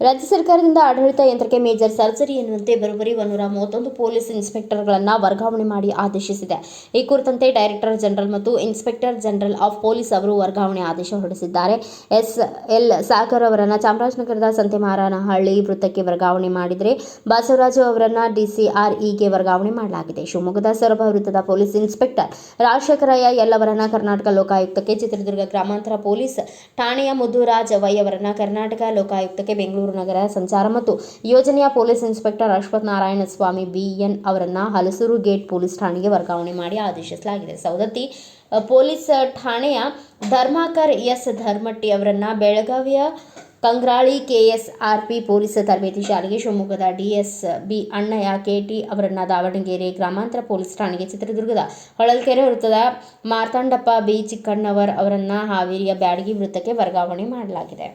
ರಾಜ್ಯ ಸರ್ಕಾರದಿಂದ ಆಡಳಿತ ಯಂತ್ರಕ್ಕೆ ಮೇಜರ್ ಸರ್ಜರಿ ಎನ್ನುವಂತೆ ಬರೋಬ್ಬರಿ ಒಂದೂರ ಮೂವತ್ತೊಂದು ಪೊಲೀಸ್ ಇನ್ಸ್ಪೆಕ್ಟರ್ಗಳನ್ನು ವರ್ಗಾವಣೆ ಮಾಡಿ ಆದೇಶಿಸಿದೆ. ಈ ಕುರಿತಂತೆ ಡೈರೆಕ್ಟರ್ ಜನರಲ್ ಮತ್ತು ಇನ್ಸ್ಪೆಕ್ಟರ್ ಜನರಲ್ ಆಫ್ ಪೊಲೀಸ್ ಅವರು ವರ್ಗಾವಣೆ ಆದೇಶ ಹೊರಡಿಸಿದ್ದಾರೆ. ಎಸ್ ಎಲ್ ಸಾಗರ್ ಅವರನ್ನು ಚಾಮರಾಜನಗರದ ಸಂತೆಮಾರನಹಳ್ಳಿ ವೃತ್ತಕ್ಕೆ ವರ್ಗಾವಣೆ ಮಾಡಿದರೆ ಬಸವರಾಜು ಅವರನ್ನು ಡಿಸಿಆರ್ಇಗೆ ವರ್ಗಾವಣೆ ಮಾಡಲಾಗಿದೆ. ಶಿವಮೊಗ್ಗದ ಸೊರಬ ವೃತ್ತದ ಪೊಲೀಸ್ ಇನ್ಸ್ಪೆಕ್ಟರ್ ರಾಜಶೇಖರಯ್ಯ ಎಲ್ ಅವರನ್ನ ಕರ್ನಾಟಕ ಲೋಕಾಯುಕ್ತಕ್ಕೆ ಚಿತ್ರದುರ್ಗ ಗ್ರಾಮಾಂತರ ಪೊಲೀಸ್ ಠಾಣೆಯ ಮುದ್ದುರಾಜ್ ವೈ ಅವರನ್ನು ಕರ್ನಾಟಕ ಲೋಕಾಯುಕ್ತಕ್ಕೆ ಬೆಂಗಳೂರು ನಗರ ಸಂಚಾರ ಮತ್ತು ಯೋಜನೆಯ police inspector Ashwath Narayana Swamy B N Halasuru gate police ಠಾಣೆಗೆ ವರ್ಗಾವಣೆ ಮಾಡಿ ಆದೇಶಿಸಲಾಗಿದೆ. ಸವದತ್ತಿ ಪೊಲೀಸ್ ಠಾಣೆಯ ಧರ್ಮಾಕರ್ ಎಸ್. ಧರ್ಮಟ್ಟಿ ಅವರನ್ನ ಬೆಳಗಾವಿಯ ಕಂಗ್ರಾಳಿ ಕೆಎಸ್ಆರ್ಪಿ ಪೊಲೀಸ್ ತರಬೇತಿ ಶಾಲೆಗೆ ಶಿವಮೊಗ್ಗದ ಡಿಎಸ್ ಬಿ ಅಣ್ಣಯ್ಯ ಕೆಟಿ ಅವರನ್ನ ದಾವಣಗೆರೆ ಗ್ರಾಮಾಂತರ ಪೊಲೀಸ್ ಠಾಣೆಗೆ ಚಿತ್ರದುರ್ಗದ ಹೊಳಲ್ಕೆರೆ ವೃತ್ತದ ಮಾರ್ತಾಂಡಪ್ಪ ಬಿ. ಚಿಕ್ಕಣ್ಣವರ್ ಅವರನ್ನ ಹಾವೇರಿಯ ಬ್ಯಾಡಗಿ ವೃತ್ತಕ್ಕೆ ವರ್ಗಾವಣೆ ಮಾಡಲಾಗಿದೆ.